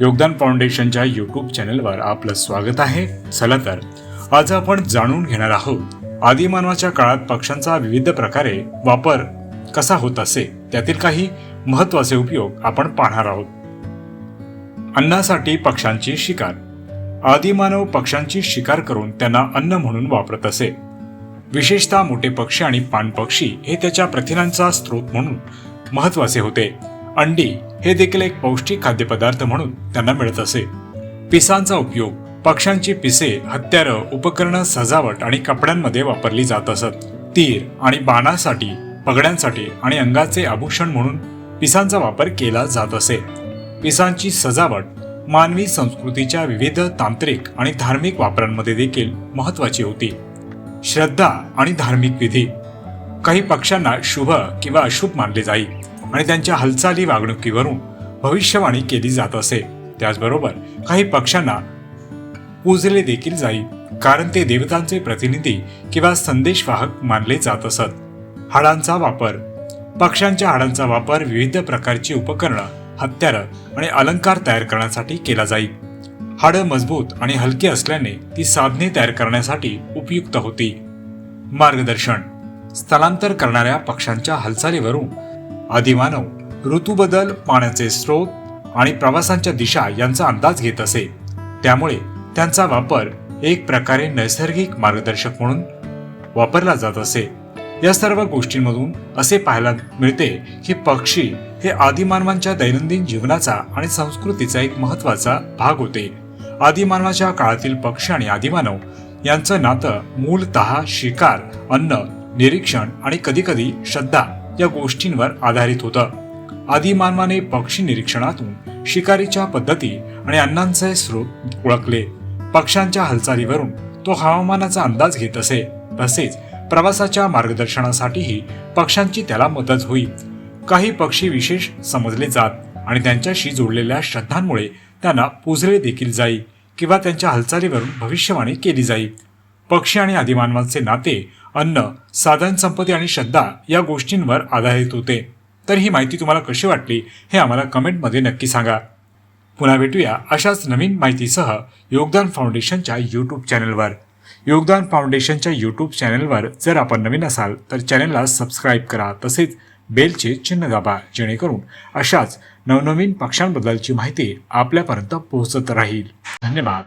योगदान फाउंडेशनच्या यूट्यूब चॅनलवर आपलं स्वागत आहे. चला तर आज आपण जाणून घेणार आहोत आदिमानवाच्या काळात पक्ष्यांचा विविध प्रकारे वापर कसा होत असे त्यातील काही महत्त्वाचे उपयोग आपण पाहणार आहोत. अन्नासाठी पक्ष्यांची शिकार. आदिमानव पक्ष्यांची शिकार करून त्यांना अन्न म्हणून वापरत असे. विशेषतः मोठे पक्षी आणि पाणपक्षी हे त्याच्या प्रथिनांचा स्रोत म्हणून महत्त्वाचे होते. अंडी हे देखील एक पौष्टिक खाद्यपदार्थ म्हणून त्यांना मिळत असे. पिसांचा उपयोग पक्ष्यांची पिसे हत्यारं उपकरणं सजावट आणि कपड्यांमध्ये वापरली जात असत. तीर आणि बाणासाठी पगड्यांसाठी आणि अंगाचे आभूषण म्हणून पिसांचा वापर केला जात असे. पिसांची सजावट मानवी संस्कृतीच्या विविध तांत्रिक आणि धार्मिक वापरांमध्ये देखील महत्वाची होती. श्रद्धा आणि धार्मिक विधी. काही पक्षांना शुभ किंवा अशुभ मानले जाई आणि त्यांच्या हालचाली वागणुकीवरून भविष्यवाणी केली जात असे. त्याचबरोबर काही पक्षांना पूजले देखील जाई कारण ते देवतांचे प्रतिनिधी किंवा संदेशवाहक मानले जात असत. हाडांचा वापर. पक्ष्यांच्या हाडांचा वापर विविध प्रकारची उपकरणं हत्यारं आणि अलंकार तयार करण्यासाठी केला जाईल हाडं मजबूत आणि हलकी असल्याने ती साधने तयार करण्यासाठी उपयुक्त होती. मार्गदर्शन. स्थलांतर करणाऱ्या पक्ष्यांच्या हालचालीवरून आदिमानव ऋतूबदल पाण्याचे स्रोत आणि प्रवासांच्या दिशा यांचा अंदाज घेत असे. त्यामुळे त्यांचा वापर एक प्रकारे नैसर्गिक मार्गदर्शक म्हणून वापरला जात असे. या सर्व गोष्टींमधून असे पाहायला मिळते की पक्षी हे आदिमानवांच्या दैनंदिन जीवनाचा आणि संस्कृतीचा एक महत्त्वाचा भाग होते. आदिमानवाच्या काळातील पक्षी आणि आदिमानव यांचं नातं मूलतः शिकार अन्न निरीक्षण आणि कधीकधी श्रद्धा या गोष्टींवर आधारित होतं. आदिमानवाने पक्षी निरीक्षणातून शिकारीच्या पद्धती आणि अन्नांचे स्रोत ओळखले. पक्ष्यांच्या हालचालीवरून तो हवामानाचा अंदाज घेत असे. तसेच प्रवासाच्या मार्गदर्शनासाठीही पक्ष्यांची त्याला मदत होई. काही पक्षी विशेष समजले जात आणि त्यांच्याशी जोडलेल्या श्रद्धांमुळे त्यांना पुजले देखील जाई. किंवा त्यांच्या हालचालीवरून भविष्यवाणी केली जाईल. पक्षी आणि आदिमानवांचे नाते अन्न साधन संपत्ती आणि श्रद्धा या गोष्टींवर आधारित होते. तर ही माहिती तुम्हाला कशी वाटली हे आम्हाला कमेंटमध्ये नक्की सांगा. पुन्हा भेटूया अशाच नवीन माहितीसह योगदान फाउंडेशनच्या यूट्यूब चॅनलवर. योगदान फाउंडेशनच्या यूट्यूब चॅनलवर जर आपण नवीन असाल तर चॅनलला सबस्क्राईब करा. तसेच बेलचे चिन्ह दाबा जेणेकरून अशाच नवनवीन पक्षांबद्दलची माहिती आपल्यापर्यंत पोहोचत राहील. धन्यवाद.